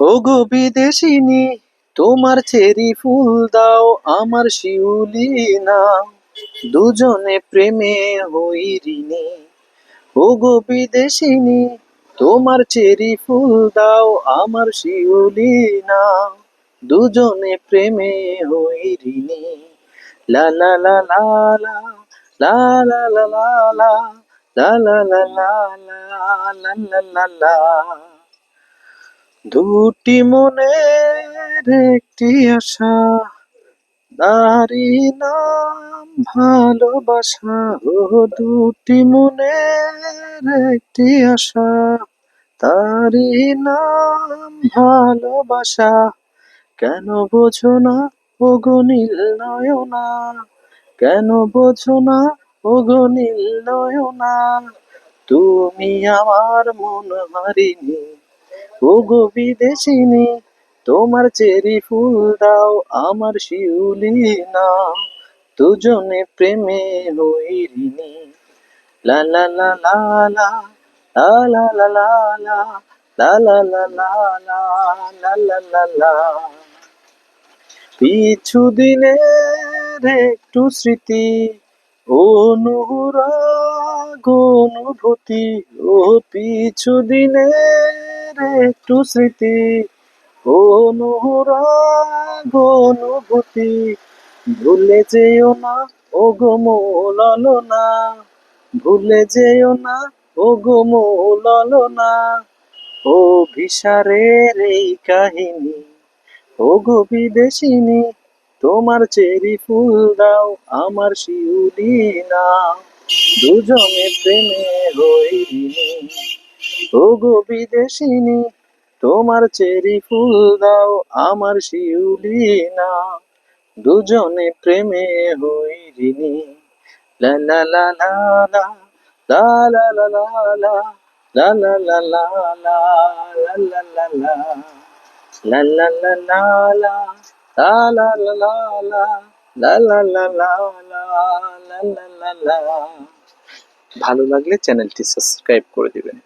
ও গো বিদেশিনী তোমার চেরি ফুল দাও আমার শিউলি না দুজনে প্রেমে হই ঋণী ও গো বিদেশিনী তোমার চেরি ফুল দাও আমার শিউলি না দুজনে প্রেমে হই ঋণী লা লা লা লা লা লা লা লা লা লা লা লা লা লা লা লা লা দুটি মনের একটি আশা তারি নাম ভালোবাসা, ও দুটি মনের একটি আশা তারি নাম ভালোবাসা। কেন বোঝো না ও গো নীল নয়না? কেন বোঝো না ও গো নীল নয়না? তুমি আমার মন হারিনি ও গো বিদেশিনী তোমার চেরি ফুল দাও আমার শিউলি না দুজনে প্রেমে হইরিনি লা লা লা লা লা লা লা লা লা লা লা লা লা লা লা লা লা লা পিছু দিনের একটু স্মৃতি অনুরাগ অনুভূতি ও পিছু দিনের একটু স্মৃতি। অনুরাগ অনুভূতি ভুলে যেও না ও গো না ভুলে যেও না ও গো না ও ভিসারের এই কাহিনী ও গো বিদেশিনী, তোমার চেরি ফুল দাও, আমার শিউলি না দুজনে প্রেমে হইনি ও গো বিদেশিনী তোমার চেরি ফুল দাও আমার শিউলি না দুজনে প্রেমে হইনি লা লা লা লা লা লা লা লা লা লা la la la la ভালো লাগলে চ্যানেলটি সাবস্ক্রাইব করে দিবেন।